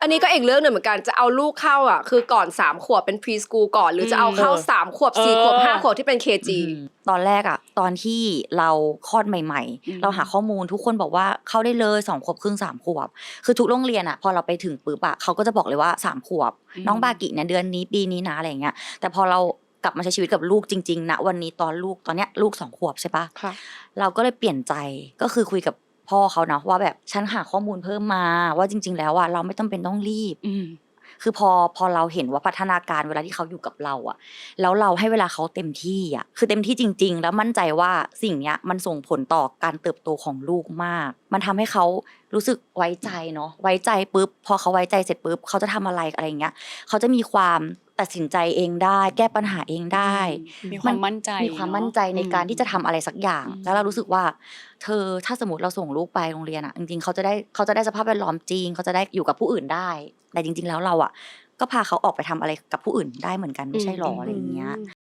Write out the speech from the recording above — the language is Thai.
อันนี้ก็อีกเรื่องหนึ่งเหมือนกันจะเอาลูกเข้าอะ คือก่อนสามขวบเป็นพรีสคูลก่อนหรือจะเอาเข้าเออสามขวบสี่ขวบเออห้าขวบที่เป็นเคจีตอนแรกอะตอนที่เราคลอดใหม่อืมๆเราหาข้อมูลทุกคนบอกว่าเข้าได้เลยสองขวบครึ่งสามขวบ คือทุกโรงเรียนอะพอเราไปถึงปุ๊บอะเขาก็จะบอกเลยว่าสามขวบ น้องบากิเนี่ยเดือนนี้ปีนี้นะอะไรอย่างเงี้ยแต่พอเรากลับมาใช้ชีวิตกับลูกจริงๆนะวันนี้ตอนลูกตอนเนี้ยลูกสองขวบใช่ปะค่ะเราก็เลยเปลี่ยนใจก็คือคุยกับ พ่อเขานะว่าแบบฉันหาข้อมูลเพิ่มมา ว่าจริง ๆ แล้วอะเราไม่จำเป็นต้องรีบอืมคือพอพอเราเห็นว่าพัฒนาการเวลาที่เขาอยู่กับเราอะแล้วเราให้เวลาเขาเต็มที่อะคือเต็มที่จริง ๆ แล้วมั่นใจว่าสิ่งเนี้ยมันส่งผลต่อการเติบโตของลูกมาก มันทำให้เขารู้สึกไว้ใจเนาะไว้ใจปุ๊บพอเขาไว้ใจเสร็จปุ๊บเขาจะทำอะไรอะไรอย่างเงี้ยเขาจะมีความ ตัดสินใจเองได้ แก้ปัญหาเองได้ มีความมั่นใจมีความเนอะมั่นใจในการที่จะทำอะไรสักอย่างอืมแล้วเรารู้สึกว่า เธอถ้าสมมติเราส่งลูกไปโรงเรียนอะจริงๆเขาจะได้เขาจะได้สภาพแวดล้อมจริง เขาจะได้อยู่กับผู้อื่นได้ แต่จริง ๆ แล้วเราอะก็พาเขาออกไปทำอะไรกับผู้อื่นได้เหมือนกันไม่ใช่หรออะไรอย่างเงี้ย